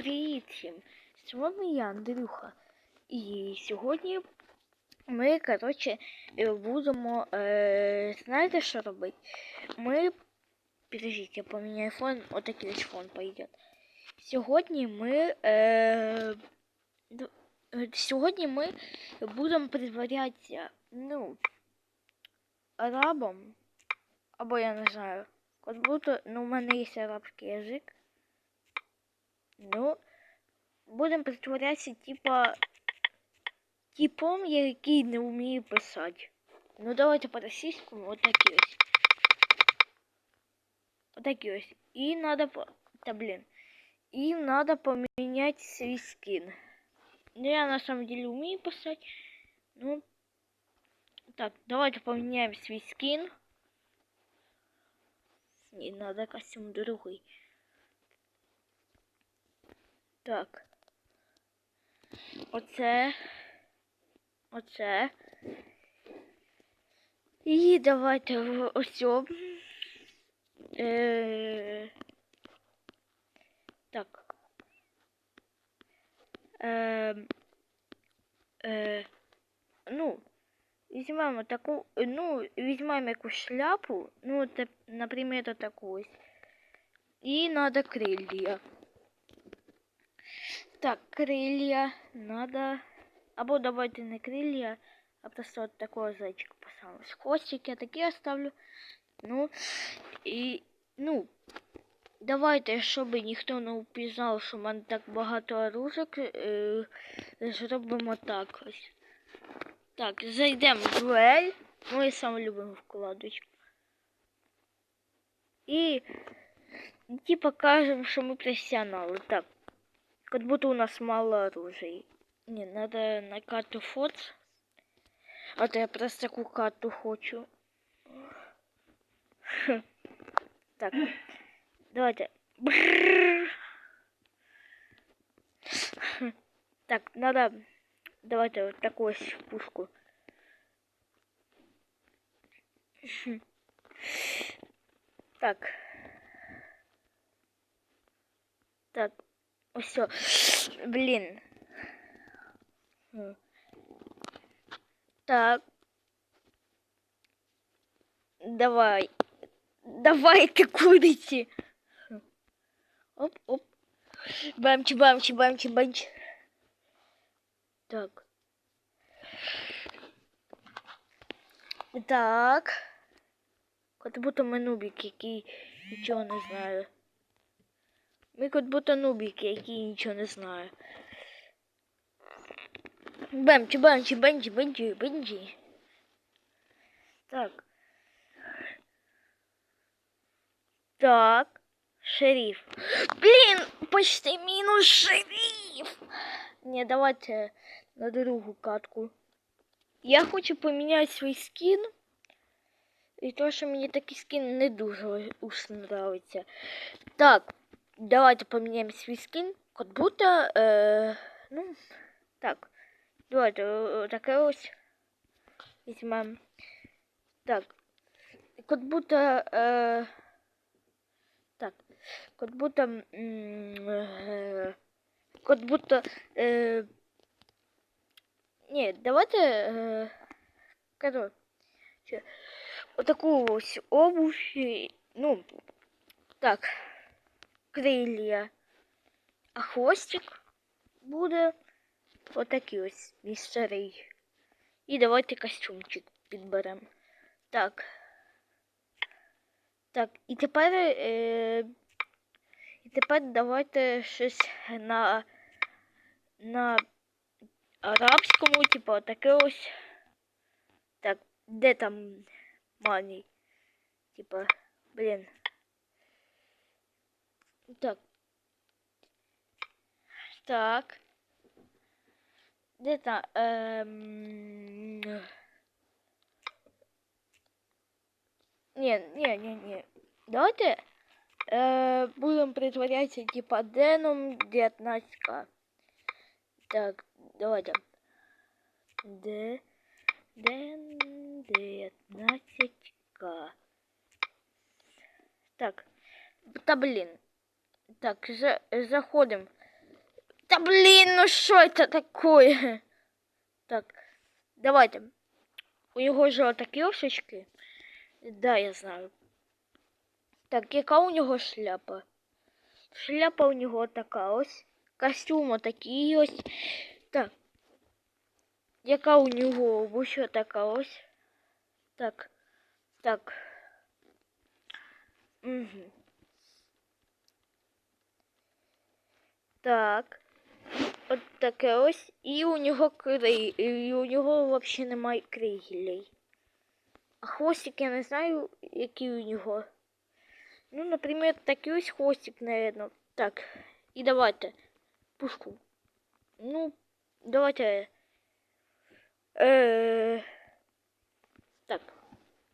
Привіт всім! З вами я, Андрюха. І сьогодні ми, коротше, е, будемо. Е, знаєте, що робити? Ми. Підождіть, я поміняю фон, отакий фон пойде. Сьогодні ми. Е, е, сьогодні ми будемо притворятися, ну, арабом. Або я не знаю. Як будто, ну, у мене є арабський язик. Ну, будемо притворятися, типа, типом, який не вміє писати. Ну, давайте по-російському, отакі ось. Отакі ось. І надо, по... та блін. І надо поменять свій скин. Ну, я на самом деле умею писать. Ну, так, давайте поменяем свій скин. Не, надо костюм другой. Так. Оце. Оце. І давайте в ось. о. Е... Так. Е... Е... Ну, візьмемо таку, ну, візьмемо якусь шляпу, ну, наприклад, таку ось. І надо крылья. Так, крылья надо... Або давайте не крылья, а просто вот такого зайчика поставлю. С хвостики я такие оставлю. Ну, і, ну, давайте, щоб ніхто не впізнав, що в мене так багато оружок, е, зробимо так ось. Так, зайдемо в дуель. Ми саме любимо вкладочку. І, типа, кажемо, що ми професіонали. Так. как будто у нас мало оружия. Не, надо на карту форс. А то я просто такую карту хочу. Так. Давайте. Так, надо... Давайте вот такую пушку. Так. Так. Все. Блин. Так. Давай. Давайте курите. Оп, оп. Бамчи, бамчи, бамчи, бамчи. Так. Так. Как будто ми нубик, який нічого не знає. Ми як будто нубики, які нічого не знають. Бемчі, бемчі, бенчі, бенчі, бенчі. Так. Так. Шериф. Блин, почти минус шериф. Не, давайте на другу катку. Я хочу поміняти свій скін. І то, що мені такий скін не дуже уж нравиться. Так. Давайте поменяем свой скин. Как будто, э, ну, так. Давайте такая ось візьмемо. Так. Как будто, э, так. Как будто, э, как будто, э, не, давайте, э, короче, вот такую ось обувь, ну, так крылья. А хвостик буде отакий ось мій старий. І давайте костюмчик підберемо. Так. Так, і тепер. Е, і тепер давайте щось на на арабському, типу, таке ось. Так, де там маний? Типа, блін. так. Так. Де там? Ем... Не, не, не, не. Давайте э, будем притворяться типа Деном 19к. Так, давайте. Д... Ден 19к. Так. Та блин. Так, за, заходим Та блін, ну що це таке? Так, давайте. У нього ж такі ошечки. Да, я знаю. Так, яка у нього шляпа? Шляпа у нього така ось. Костюм отакий ось. Так. Яка у нього вуша така ось. Так. Так. Угу. Так. От таке ось. І у нього крий. І у нього взагалі немає кригелей. А хвостик я не знаю, який у нього. Ну, наприклад, такий ось хвостик, наверное. Так. І давайте. Пушку. Ну, давайте. Е, так.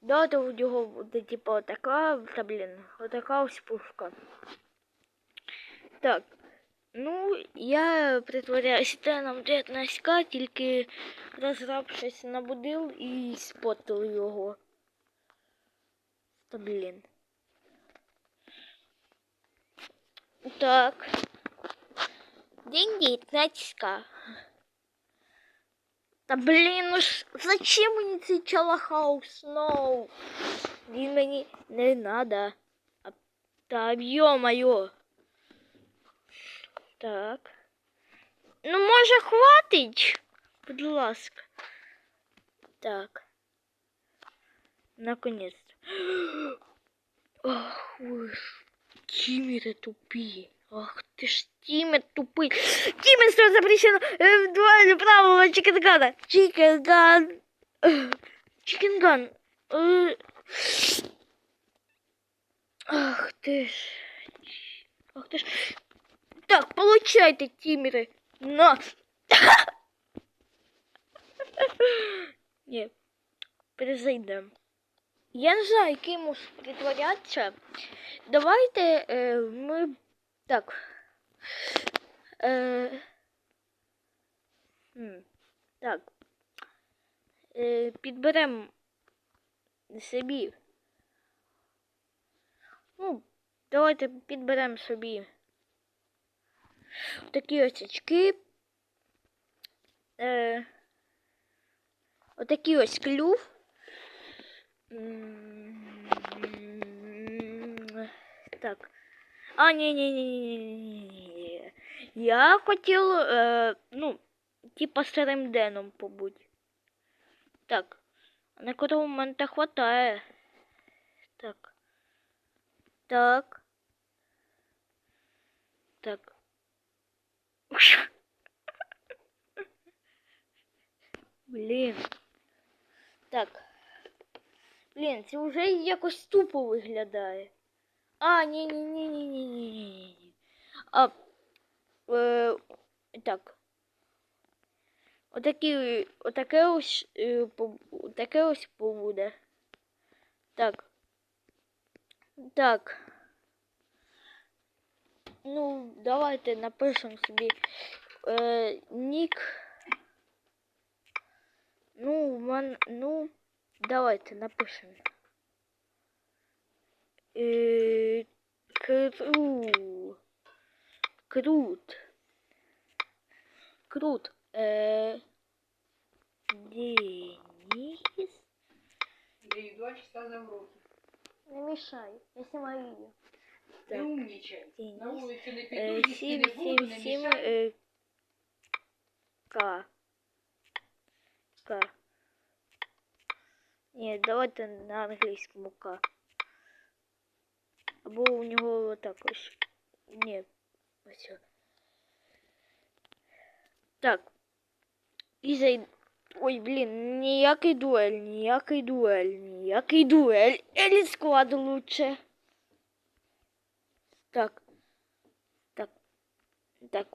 Давайте у нього буде, типа, така, та блін, отака ось пушка. Так. Ну, я притворяюсь теном 19к, тільки розраб щось набудив і спотив його. Та блін. Так. День 19к. Та блін, ну ж зачем мені цей чалахаус? No. Він мені не надо. А, та ё-моё. Так. Ну, може, хватить? Будь ласка. Так. Наконец-то. Ах вы ж, Тиммеры тупые. Ах ты ж, Тиммер тупый. Тиммер, что запрещено? Э, Два правила чикенгана. Чикенган. Чикенган. Э, Ах ты ж. Ах ты ж. Так, получайте, Тиммеры. На. Ні, перезайдемо. Я не знаю, яким може притворятися. Давайте е, ми так. Е, так. Е, підберемо собі. Ну, давайте підберемо собі такі ось очки. Е, отакий ось клюв. Так. А, ні, ні, ні, ні. Я хотів, е, ну, типа старим деном побудь. Так. На котрого момента хватає. Так. Так. Так. Блин. Так. Блин, ты уже якось тупо виглядає. А, не, не, не, не, не, не, не. А. е, Так. Отакі, отаке ось е, таке ось побуде. Так. Так. Ну, давайте напишемо собі е, нік. Ну, ман, ну, давайте напишемо. Е, кру. Крут. Крут. Е, Денис. Даю два часа за уроки. Не мешай, я снимаю видео. Не Так. умничай. Денис. На вулицю не Е, піду, їсти Сім, не буду, сім, не сім, мішай. е, К. К. Ні, давайте на англійському К. Або у нього отак ось. Ні. Ось. о. Так. І зай... Ой, блін, ніякий дуель, ніякий дуель, ніякий дуель. Еліт склад лучше. Так. Так. Так.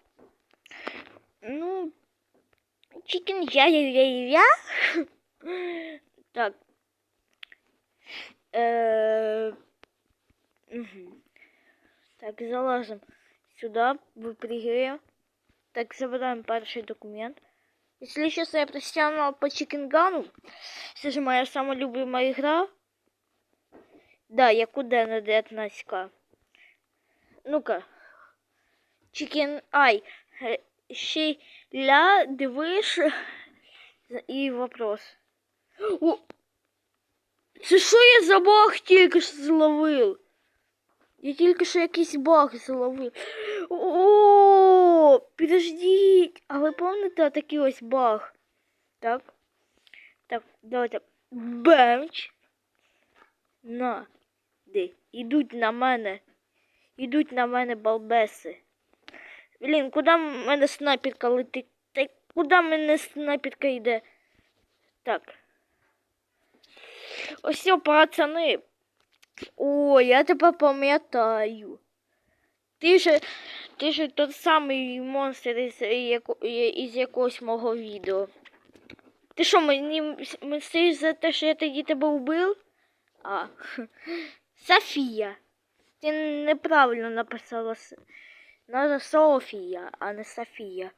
Ну, чикен я я я я Так. Е, угу. Так, залазим сюда, выпрыгиваем. Так, забираем перший документ. Если честно, я профессионал по чикенгану. Это же моя самая любимая игра. Да, я куда на 19к. Ну-ка. Чикен... Ай. э, ще ля, дивиш і вопрос. О! Це що я за баг тільки що зловив? Я тільки що якийсь баг зловив. О, підождіть. А ви пам'ятаєте такий ось баг? Так. Так, давайте. Бемч. На. Де? Ідуть на мене. Ідуть на мене балбеси. Блін, куди в мене снайперка летить? Та куди мене снайперка йде? Так. Ось все, пацани. О, я тебе пам'ятаю. Ти ж, ти ж тот самий монстр із, із якогось мого відео. Ти що, мені мстиш за те, що я тоді тебе вбив? А, Софія. Ти неправильно написала. С- Надо Софія, а не Софія.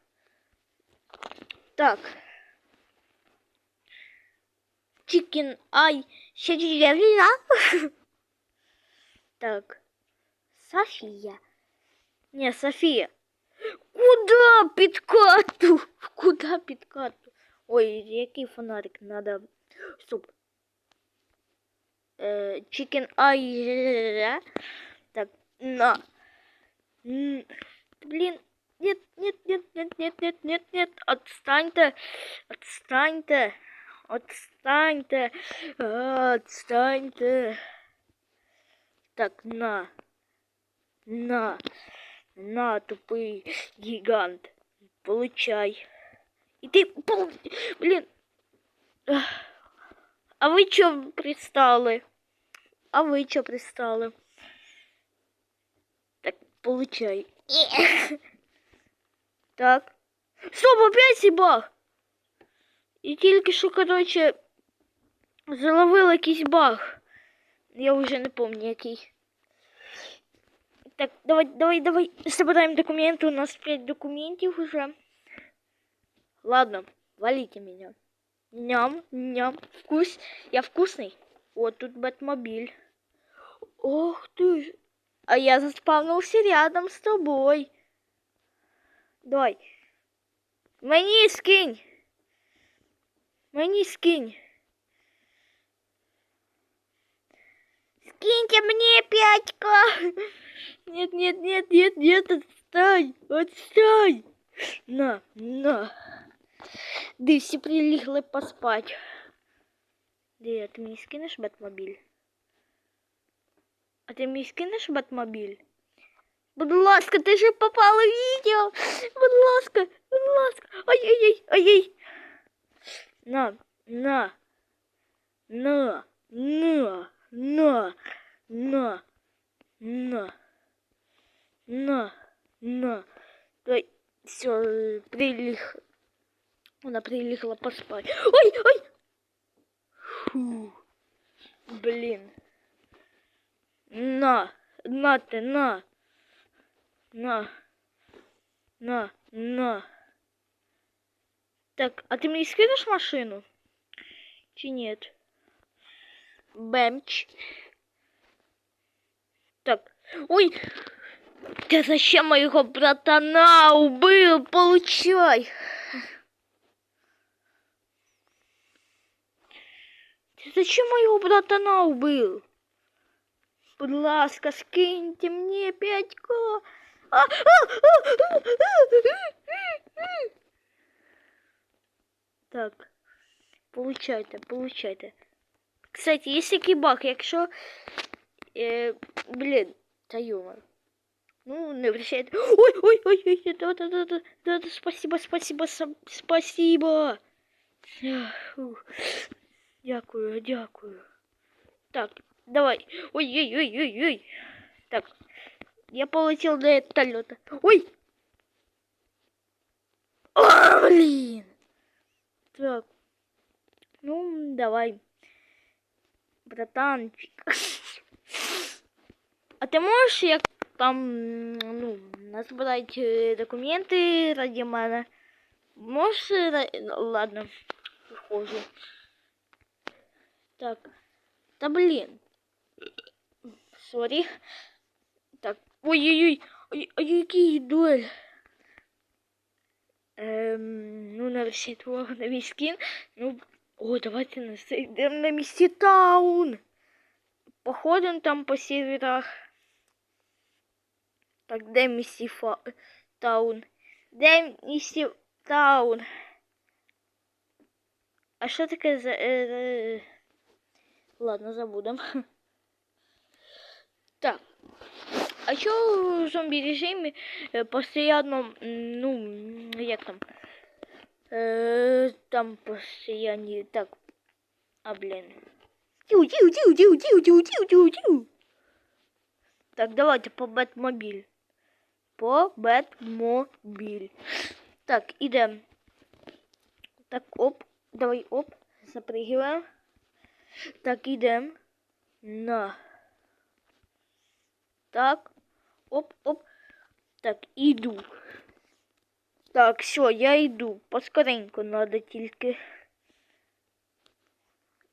Так. Чикен ай. Щедрівля. Так. Софія. Не, Софія. Куда підкату? Куда підкату? Ой, який фонарик надо. Стоп. Э, Chicken ай. На. Блин. Нет, нет, нет, нет, нет, нет, нет, нет. Отстаньте. Отстаньте. Отстаньте. Отстаньте. Так, на. На. На, тупый гигант. Получай. И ты... Блин. А вы чё пристали? А вы чё пристали? Так, получай. Так. Стоп, опять сібаг! І тільки що, короче, заловила якийсь баг. Я вже не пам'ятаю який. Так, давай, давай, давай. Собираем документы. У нас пять документов уже. Ладно, валите меня. Ням, ням. Вкус. Я вкусный. Вот тут Бэтмобиль. Ох ты ж. А я заспавнился рядом с тобой. Давай. Мені скинь. Мені скинь. Скиньте мне пятька. Нет, нет, нет, нет, нет, отстань, отстань. На, на. Ди, всі прилігли поспать. Ди, а ти мені скинеш Бетмобіль? А ти мені скинеш батмобіль? Будь ласка, ти ж попала в відео. Будь ласка, будь ласка. Ой-ой-ой, ой-ой. На, на. На, на, на, на, на, на, на. Ой, все, прилих. Она прилегла поспать. Ой, ой! Фу. Блин. На, на ты, на. На. На, на. Так, а ты мне скинешь машину? Чи нет? Бэмч. Так. Ой! Ты зачем моего братана убил? Получай! Ты зачем моего братана убил? Будь ласка, скиньте мне пятька. А, а, а. Так, получайте, получайте. Кстати, є який баг, якщо. Е, блін, та юмор. Ну, не обращайте. Ой, ой, ой, ой, да, да, да, да, да, да, спасибо, спасибо, спасибо. Дякую, дякую. Так, давай. Ой, ой, ой, ой, ой. Так, я полетел до вертолета. Ой! О, блин! Так. Ну, давай. Братанчик. А ты можешь, як там, ну, назбирать е, документи ради мене? Можеш, е, ра- ну, ладно, виходжу. Так. Та блін. Сорі. Так. Ой-ой-ой. Ой, ой, який дуель. версії твого на мій скін. Ну, о, давайте на це йдемо на місці таун. Походимо там по серверах. Так, де місці фа... таун? Де місці таун? А що таке за... Е, е... Ладно, забудем. А чё в зомби-режиме э, постоянно, м, ну, як там, э, там постоянно, так, а, блин. Тю, тю, тю, тю, тю, тю, тю, тю, тю. Так, давайте по Бэтмобиль. По Бэтмобиль. Так, идем. Так, оп, давай, оп, запрыгиваем. Так, идем. На. Так. Оп, оп. Так, иду. Так, все, я иду. Поскоренько надо тільки.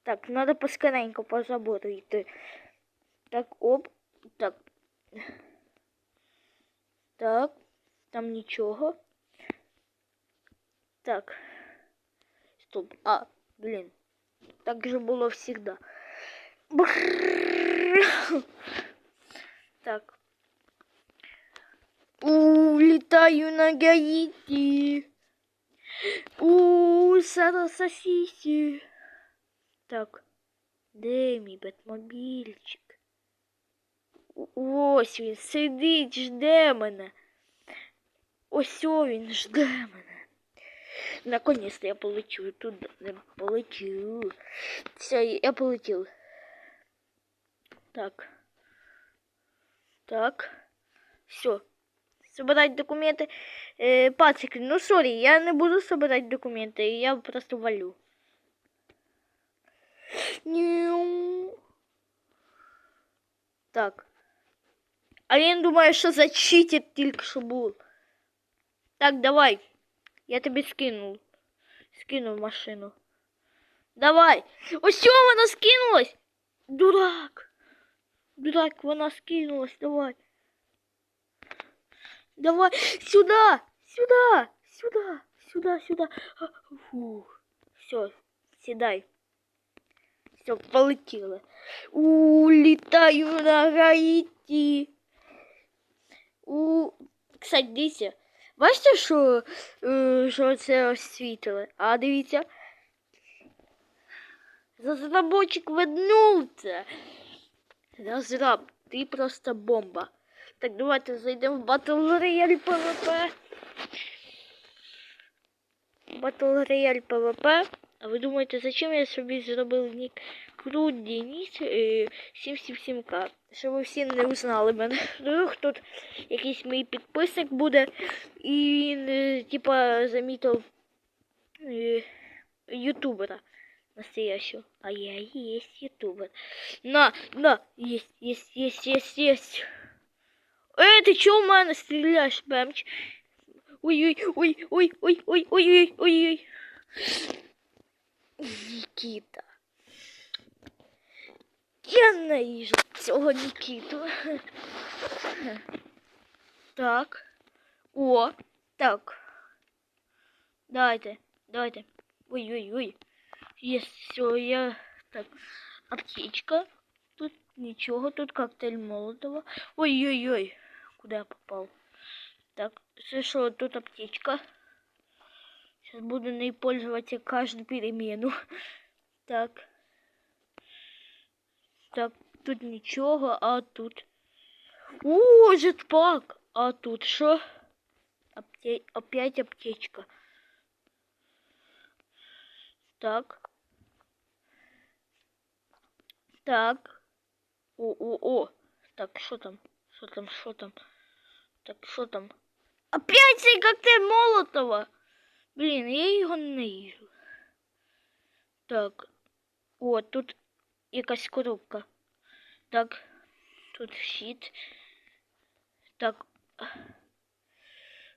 Так, надо поскоренько по забору. Так, оп. Так. Так. Там нічого. Так. Стоп. А, блин. Так же было всегда. Брррр. Так. Улетаю на Гаити. У сосиси. Так. Де мій бетмобільчик? Ось він сидить, жде мене. Ось він жде мене. Наконец-то я полечу туда. Полечу. Все, я полетел. Так. Так. Все. Собирать документы. Э, пацики, ну сори, я не буду собирать документы, я просто валю. Так. А я думаю, що за читер тільки що був. Так, давай. Я тобі скинув. Скинув машину. Давай. Ось що вона скинулась. Дурак. Дурак, вона скинулась. Давай. Давай. Сюда. Сюда. Сюда. Сюда, сюда. А, Фух. Все, седай. Все, полетіло. Улетаю на Гаїті. У... Кстати, дивіться. Бачите, що, е, що це освітили? А дивіться. Разработчик вернувся. Разраб, ти просто бомба. Так, давайте зайдемо в Battle Royale PvP. Battle Royale PvP. А ви думаєте, зачем я собі зробив нік Крут Денис е, 777К? Щоб ви всі не узнали мене. Вдруг тут якийсь мій підписник буде і він, е, типа, замітив е, ютубера настоящего. А я и есть ютубер. На, на, есть, есть, есть, есть, есть. Эй, ты чё у меня стреляешь, бэмч? Ой, ой, ой, ой, ой, ой, ой, ой, ой, ой. Никита. Я ненавижу цього Нікіту. Так. О, так. Давайте, давайте. Ой-ой-ой. Есть все, я... Так, аптечка. Тут ничего, тут коктейль Молотова. Ой-ой-ой, куда я попал? Так, слышал, тут аптечка. Сейчас буду ней пользоваться каждую перемену. Так. Так, тут нічого, а тут. О, жетпак! А тут? Апте... Опять аптечка. Так. Так. О-о-о. Так, що там? Що там, що там? Так, що там? Опять цей коктейль Молотова! Блін, я його не їжу. Так. О, тут якась коробка. Так, тут щит. Так.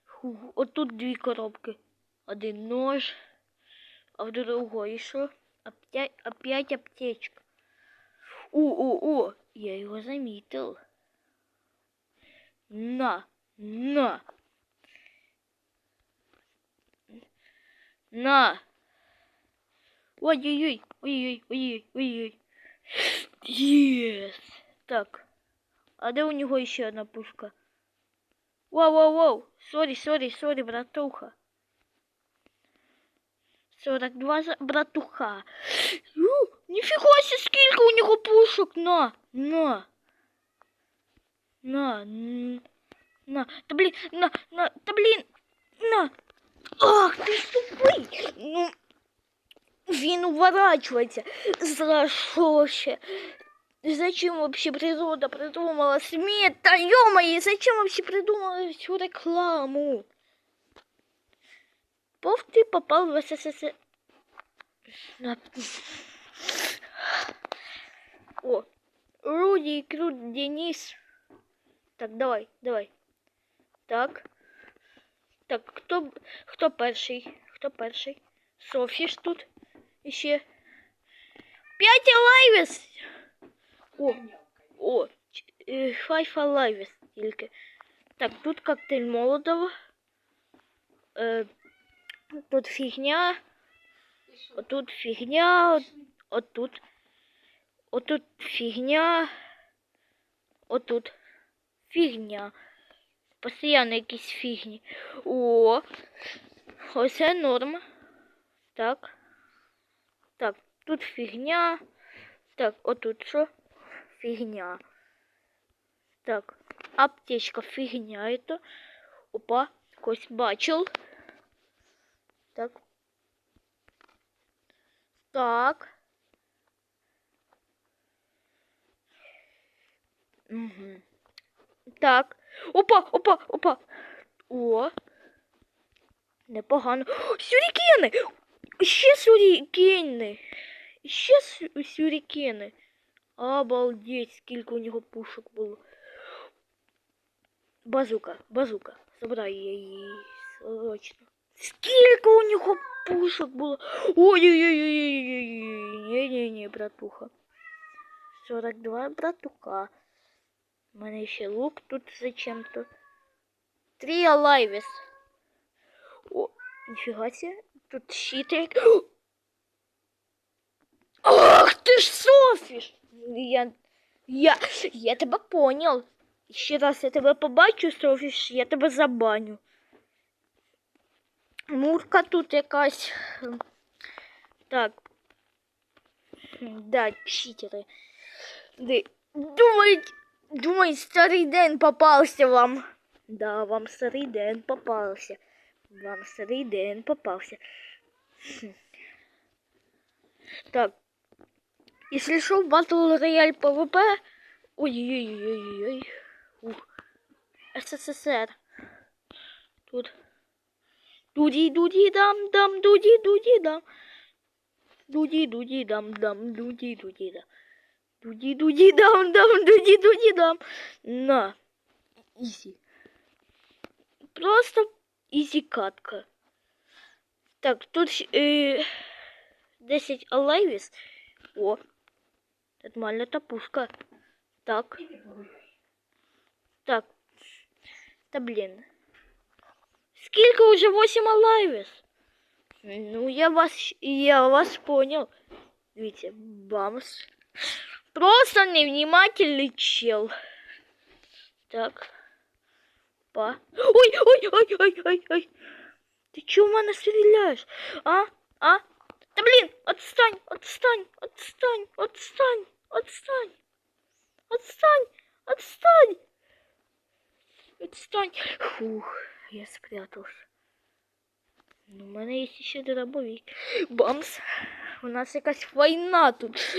Фу, Отут дві коробки. Один нож, а в другой що? Опять, опять аптечка. О-о-о! Я его заметил. На! На! На! Ой-ой-ой! ой-ой-ой-ой-ой. Yes! Так. А да у него еще одна пушка. Воу, воу, воу. Сори, сори, сори, братуха. 42 за... братуха. У, ніфіга себе, скільки у нього пушок. На, на. На, н- на. Та блін, на, на, та блін, на. Ах, ти ж тупий. Ну, він уворачивается. За що ще? Зачем вообще природа придумала смерть? Да ё зачем вообще придумала всю рекламу? Пов ты попал в СССР. О, Руди и Крут Денис. Так, давай, давай. Так. Так, хто, хто перший? Хто перший? Софі ж тут іще. П'ять лайвес! О, о, е, Five тільки. Так, тут коктейль Молотова. Е, тут що? Отут фігня. От, отут. Отут фігня. Отут. Фігня. Постоянно якісь фігні. О. Оце норма. Так. Так, тут фігня. Так, отут що? Фігня. Так, аптечка фігня это. Опа, когось бачив. Так. Так. Угу. Так. Опа, опа, опа. О. Непогано. О, сюрікени! Ще сюрікени! Ще сю- сюрікени. Обалдеть, скільки у нього пушок було. Базука, базука. Забирай її срочно. Скільки у нього пушок було. Ой-ой-ой-ой-ой-ой. Не-не-не, братуха. 42 братуха. У мене ще лук тут зачем-то. Три алайвес. О, ніфіга себе. Тут щитик. Ах ти ж Софіш! Я, я, я тебе понял. Ще раз я тебе побачу, Софіш, я тебе забаню. Мурка тут якась. Так. Да, читери. Ди- Думають, думають, старий день попався вам. Да, вам старий день попався. Вам старий день попався. Хм. Так. Если что, Battle Royale PvP... Ой-ой-ой-ой-ой. Ух. СССР. Тут. Дуди-дуди-дам-дам, дуди-дуди-дам. Дуди-дуди-дам-дам, дуди-дуди-дам. Дуди-дуди-дам-дам, дуди-дуди-дам. На. Изи. Просто изи катка. Так, тут э, 10 алайвис. О, нормально та пушка. Так, Іди погуляй. так. Та блін. Скільки уже 8 алайвис? Ну, я вас, я вас понял. Видите, бамс. Просто невнимательный чел. Так. Па. Ой, ой, ой, ой, ой, ой. Ты чё в мене стріляєш? А? А? Та блін, отстань, отстань, отстань, отстань, отстань. Отстань, отстань. Отстань. Фух, я спрятался. Ну, у мене є ще дробовик. Бамс. У нас якась війна тут.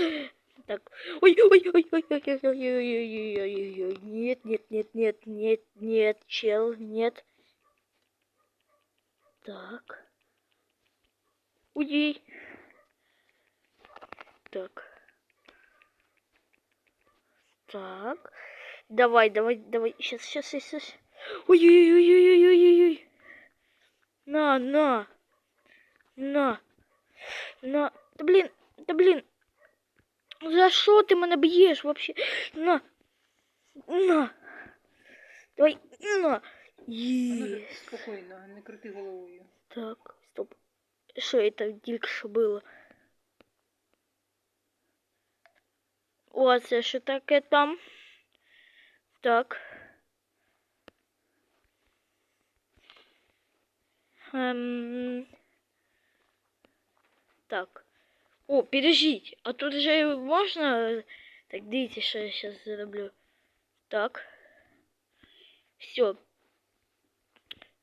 Так. Ой, ой, ой, ой, ой, ой, ой, ой, ой, ой. Нет, нет, нет, нет, нет, нет, чел, нет. Так. Уйди. Так. Так. Давай, давай, давай. Сейчас, сейчас, сейчас. Ой-ой-ой-ой-ой-ой-ой. На, на. На. На. Да блин, да блин. За що ти мене б'єш вообще? На. На. Давай, на. А ну, Є. Спокійно, не крути головою. Так, стоп. Що це тільки що було? О, це що таке там? Так. Ем... Так. О, подождіть, а тут же можна... Так, дивіться, що я зараз зроблю. Так. Все.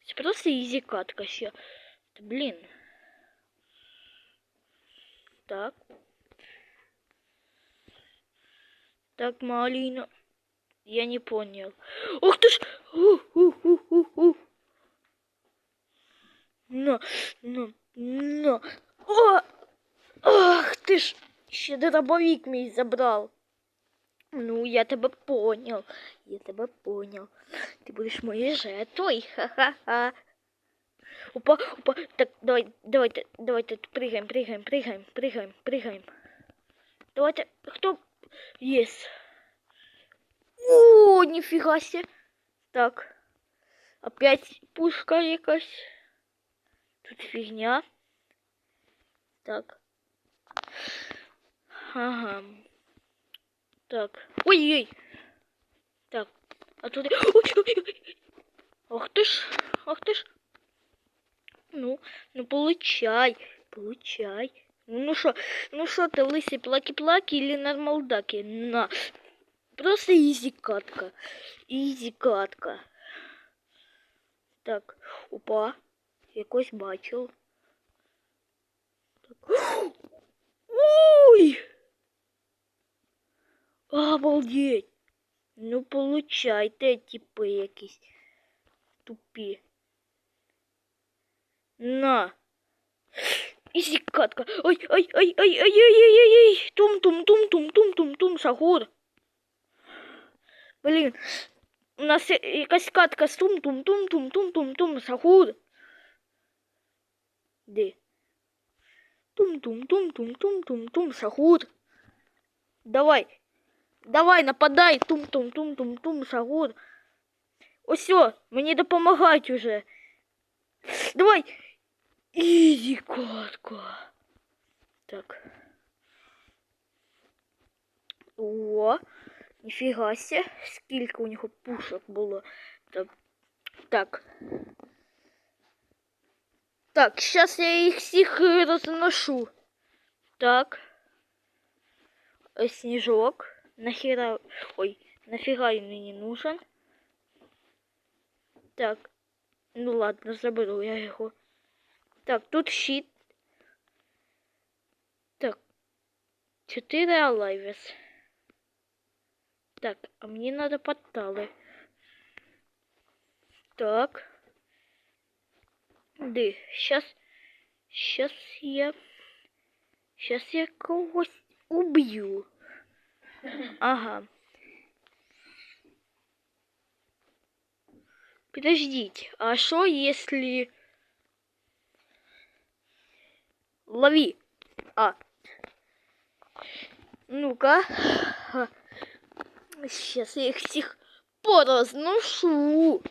Це просто ізі катка ще. Та блін. Так. Так, Малина. Я не понял. Ух ты ж! У-у-у-у-у. На, на, на. О! Ах ты ж! Ще дробовик мій забрав. Ну, я тебе понял. Я тебе понял. Ты будешь моей жертвой. Ха-ха-ха. Опа, опа. Так, давай, давайте, давайте прыгаем, прыгаем, прыгаем, прыгаем, прыгаем. Давайте, кто? Есть. О, нифига себе. Так. Опять пушка якась. Тут фигня. Так. Ага. Так. Ой-ой. Так. А тут... Ах ты ж. Ах ты ж. Ну, ну получай. Получай. Ну что, ну что ты, лысый плаки-плаки или нормалдаки? На. Просто изи катка. Изи катка. Так, опа. Якось бачив. Так. Ой! Обалдеть! Ну получайте, типи якісь тупі. На. Ізі катка. Ой, ой, ой, ой, ой, ой, ой, ой, ой. Тум, тум, тум, тум, тум, тум, тум, Сагур. Блін, у нас є- якась катка з тум, тум, тум, тум, тум, тум, тум, Сагур. Де? Тум-тум-тум-тум-тум-тум-тум, Шахут. Давай. Давай, нападай. Тум-тум-тум-тум-тум, Шахут. мне мені помогать уже. Давай. Иди, котка. Так. О, ніфіга себе, сколько у нього пушек было. Так. так. Так, сейчас я их всех э, разношу. Так. Э, снежок. Нахера... Ой, нафига мне не нужен. Так. Ну ладно, забыл я его. Так, тут щит. Так. 4 Алайвис. Так, а мне надо подталы. Так. Ди, щас. Щас я. Щас я когось уб'ю. Ага. Подождите, а что если... Лови. А. Ну-ка. Сейчас я их всех поразношу.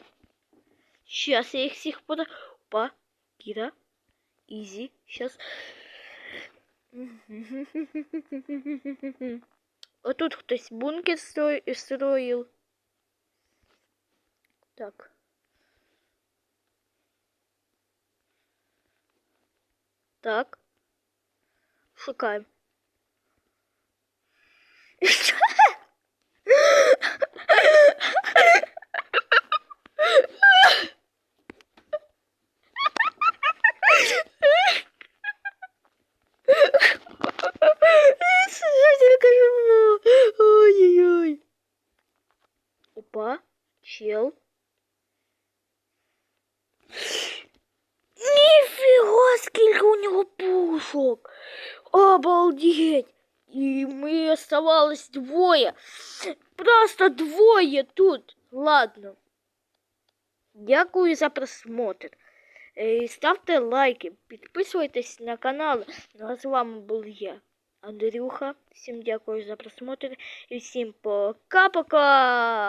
Сейчас я их всех пора... Опа. Кира. Изи. Сейчас. А тут хтось бункер стро- строил. Так. Так. Шукаем. Оставалось двое. Просто двое тут. Ладно. Дякую за просмотр. Е, Ставте лайки, підписуйтесь на канал. Ну а з вами був я, Андрюха. Всім дякую за просмотр і всім пока-пока!